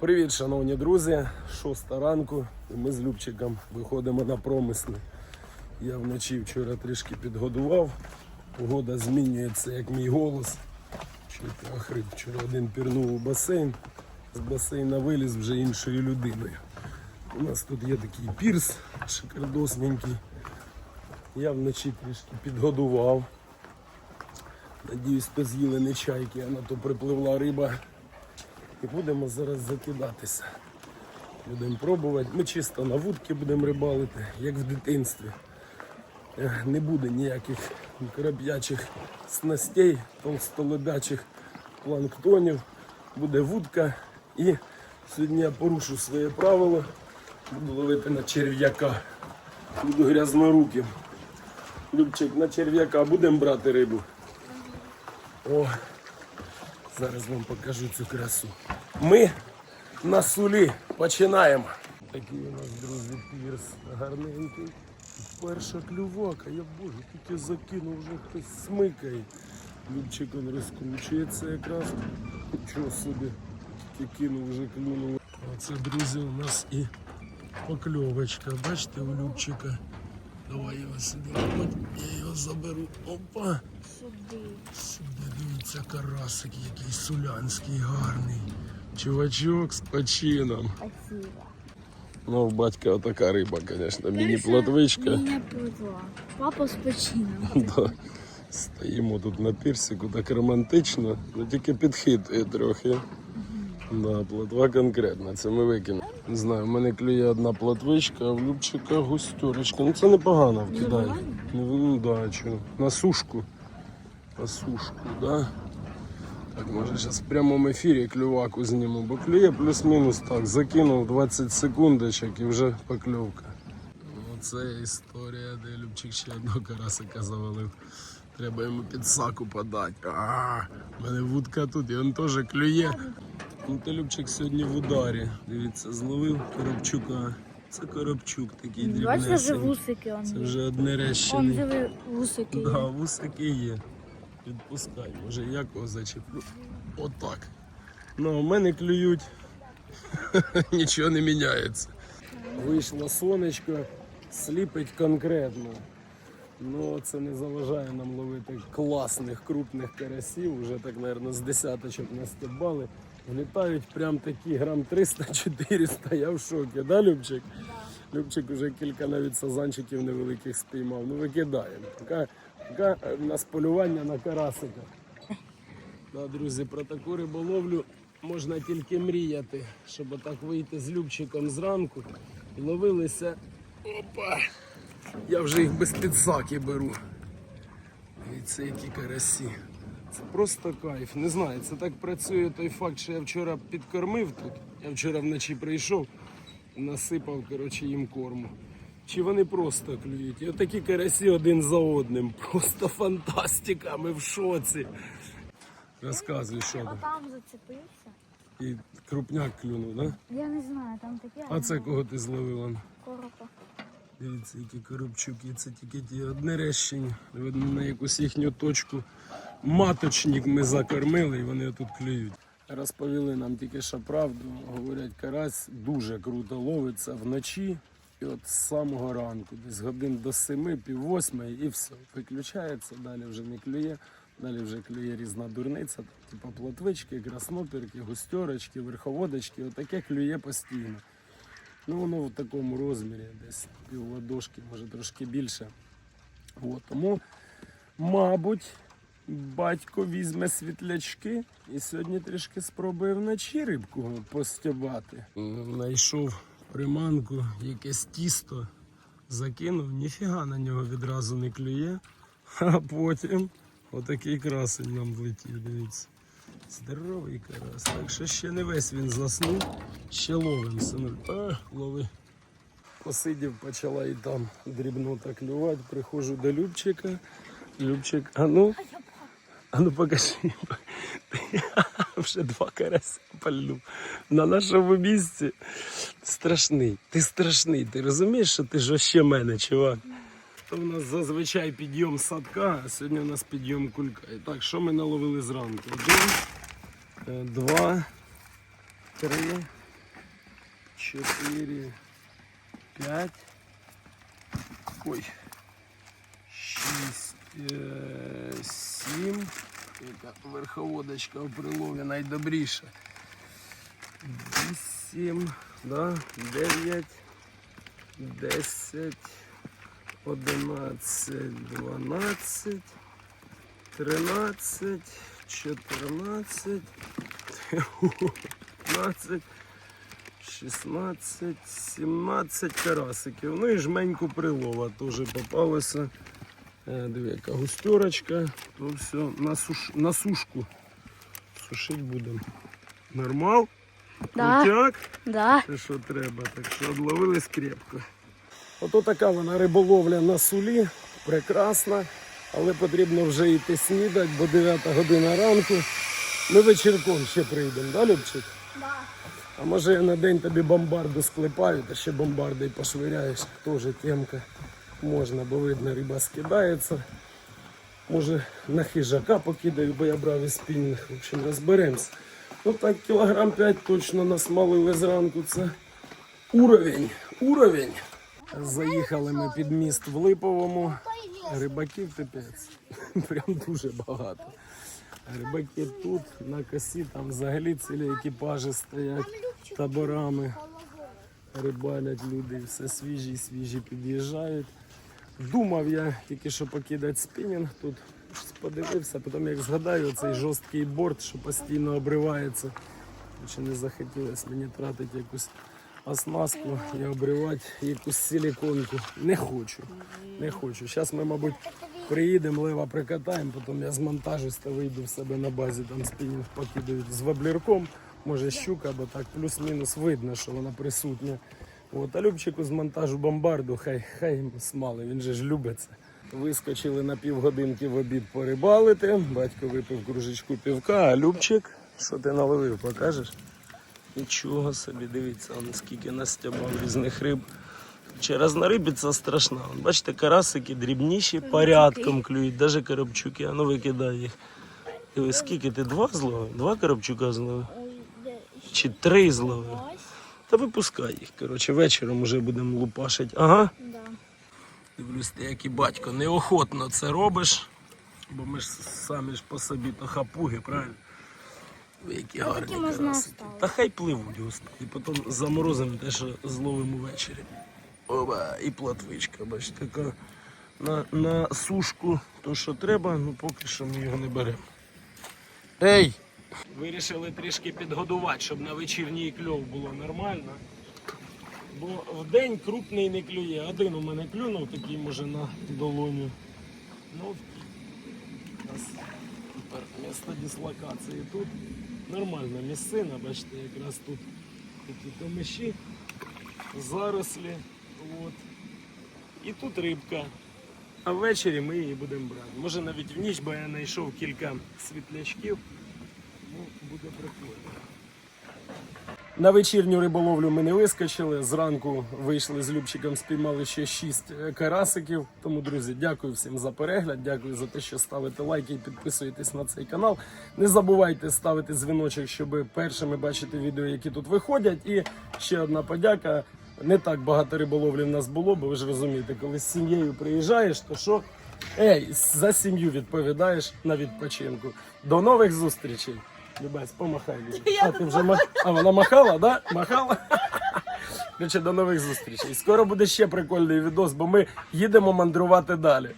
Привіт, шановні друзі! Шоста ранку. І ми з Любчиком виходимо на промисли. Я вночі вчора трішки підгодував. Погода змінюється, як мій голос. Чуєте, охрип. Вчора один пірнув у басейн. З басейна виліз вже іншою людиною. У нас тут є такий пірс шикардосненький. Я вночі трішки підгодував. Надіюсь, то з'їли не чайки, а на то припливла риба. І будемо зараз закидатися. Будемо пробувати. Ми чисто на вудки будемо рибалити, як в дитинстві. Е, Не буде ніяких крап'ячих снастей, толстолобячих планктонів. Буде вудка. І сьогодні я порушу своє правило. Буду ловити на черв'яка. Буду грязноруким. Любчик, на черв'яка будемо брати рибу. О, Зараз вам покажу цю красу. Ми на сулі починаємо. Такий у нас, друзі, пірс гарненький. Перша клювака, я боже, тільки закинув, вже хтось смикає. Любчик він розкручується якраз. Нічого собі, тільки кинув, вже клюнув. Оце, друзі, у нас і покльовочка. Бачите, у Любчика. Давай його сюди. Я його заберу. Опа! Сюди. Сюди дивіться карасик, який сулянський гарний. Чувачок з почином. Спасибо. Ну, у батька отака риба, звісно, міні-плотвичка. Папа з почином. Да. Стоїмо тут на пірсику, так романтично, ну тільки підхитує трохи. Да, плотва конкретна, це ми викинемо. Не знаю, в мене клює одна плотвичка, а в Любчика густерочка. Ну це непогано вкидає. Ну да, чого. На сушку. На сушку, да. Так, може зараз в прямому ефірі клюваку зніму, бо клює плюс-мінус так. Закинув 20 секундочок і вже покльовка. Ну, це історія, де Любчик ще одного карасика завалив. Треба йому під саку подати. А, в мене вудка тут, і він теж клює. Ну, ти Любчик сьогодні в ударі. Дивіться, зловив Коробчука. Це Коробчук такий дрібний. Бачите, вже вусики Це вже одне диви, вусики Да, вусики є. Відпускай, може я кого зачеплю. Отак. Ну, у мене клюють. Нічого не міняється. Вийшло сонечко, сліпить конкретно. Ну, це не заважає нам ловити класних крупних карасів. Уже так, мабуть, з десяточок настебали. Влітають прям такі грам 300-400. Я в шокі, да, Любчик? Любчик уже кілька навіть сазанчиків невеликих спіймав. Ну викидаємо. Така, така е, нас полювання на карасика. Да, друзі, про таку риболовлю можна тільки мріяти, щоб отак вийти з Любчиком зранку і ловилися. Опа! Я вже їх без підсаки беру. Дивіться, які карасі. Це просто кайф. Не знаю, це так працює той факт, що я вчора підкормив тут. Я вчора вночі прийшов і насипав коротше, їм корму. Чи вони просто клюють? І отакі карасі один за одним. Просто фантастика, ми в шоці. Розказуй, що там. Отам зацепився. І крупняк клюнув, да? Я не знаю, там таке. А це кого ти зловила? Коропа. Дивіться, які коробчуки, це тільки ті одне рещені. Видно, на якусь їхню точку маточник ми закормили і вони тут клюють. Розповіли нам тільки що правду. Говорять, карась дуже круто ловиться вночі і от з самого ранку, десь годин до семи, пів восьмої і все. Виключається, далі вже не клює. Далі вже клює різна дурниця, типу плотвички, краснопірки, густерочки, верховодочки. Отаке клює постійно. Ну, воно в такому розмірі, десь пів ладошки, може трошки більше. От, тому, мабуть, батько візьме світлячки і сьогодні трішки спробує вночі рибку постібати. Знайшов приманку, якесь тісто закинув, ніфіга на нього відразу не клює, а потім отакий красень нам влетів, дивіться. Здоровий карась. Так що ще не весь він заснув. Ще ловим, синуль. Лови. Посидів, почала і там дрібнота клювати. Приходжу до Любчика. Любчик, а ну, а ну покажи. Вже два карася пальнув. На нашому місці. Страшний. Ти страшний. Ти розумієш, що ти ж ще мене, чувак? То в нас зазвичай підйом садка, а сьогодні у нас підйом кулька. І так, що ми наловили зранку? Один, е, два, три, чотири, п'ять. Ой. Шість, е, сім. Яка верховодочка в прилові найдобріша. Вісім, да, дев'ять, десять, одинадцять, дванадцять, тринадцять, чотирнадцять, п'ятнадцять, шістнадцять, сімнадцять карасиків. Ну і жменьку прилова теж попалося. Е, яка густерочка. То все на, суш... на сушку. Сушити будемо. Нормал? Да. Крутяк? Да. Те, що треба, так що одловились крепко. Ото така вона риболовля на сулі, прекрасна, але потрібно вже йти снідати, бо 9 година ранку. Ми вечірком ще прийдемо, да, Любчик? Да. А може я на день тобі бомбарду склепаю, та ще бомбарди й пошвиряєш. Теж темка. Можна, бо видно, риба скидається. Може на хижака покидаю, бо я брав із спінінг. В общем, розберемося. Ну так, кілограм 5 точно насмалили зранку. Це уровень. Уровень. Заїхали ми під міст в Липовому. Рибаків тепець. Прям дуже багато. Рибаки тут, на косі, там взагалі цілі екіпажі стоять таборами. Рибалять люди, все свіжі, свіжі під'їжджають. Думав я тільки що покидати спінінг тут. Подивився, потім як згадаю цей жорсткий борт, що постійно обривається. Чи не захотілося мені тратити якусь оснастку і обривати якусь силіконку. Не хочу. Не хочу. Зараз ми, мабуть, приїдемо, лева прикатаємо, потім я змонтажусь та вийду в себе на базі, там спінінг покидають з воблірком. Може щука, бо так плюс-мінус видно, що вона присутня. От, а Любчику з монтажу бомбарду, хай хай смали, він же ж любить це. Вискочили на півгодинки в обід порибалити. Батько випив кружечку півка, а Любчик, що ти наловив, покажеш? Нічого собі, дивіться, он скільки настябав різних риб. Через на рибі це страшно. Бачите, карасики дрібніші, порядком клюють, навіть коробчуки, а ну викидай їх. Диви, скільки ти два зловив? Два коробчука зловив? Чи три зловив? Та випускай їх. Коротше, вечором вже будемо лупашити. Ага. Дивлюсь, ти як і батько, неохотно це робиш, бо ми ж самі ж по собі то хапуги, правильно? Ви які гарні оставити. Та хай пливуть, господи. І потім заморозимо те, що зловимо ввечері. Оба, і платвичка, бачите, така на, на сушку, то що треба, ну поки що ми його не беремо. Ей! Вирішили трішки підгодувати, щоб на вечірній кльов було нормально. Бо в день крупний не клює. Один у мене клюнув, такий може на долоню. Ну, тепер місце дислокації тут. Нормальна місцина, бачите, якраз тут такі камиші, зарослі. От. І тут рибка. А ввечері ми її будемо брати. Може навіть в ніч, бо я знайшов кілька світлячків. Ну, буде прикольно. На вечірню риболовлю ми не вискочили. Зранку вийшли з Любчиком, спіймали ще 6 карасиків. Тому, друзі, дякую всім за перегляд. Дякую за те, що ставите лайки і підписуєтесь на цей канал. Не забувайте ставити дзвіночок, щоб першими бачити відео, які тут виходять. І ще одна подяка. Не так багато риболовлі в нас було, бо ви ж розумієте, коли з сім'єю приїжджаєш, то що? Ей, за сім'ю відповідаєш на відпочинку. До нових зустрічей. Любась, помахай мені. А, ти вже ма... а вона махала, да? Махала? Короче, до нових зустрічей. Скоро буде ще прикольний відос, бо ми їдемо мандрувати далі.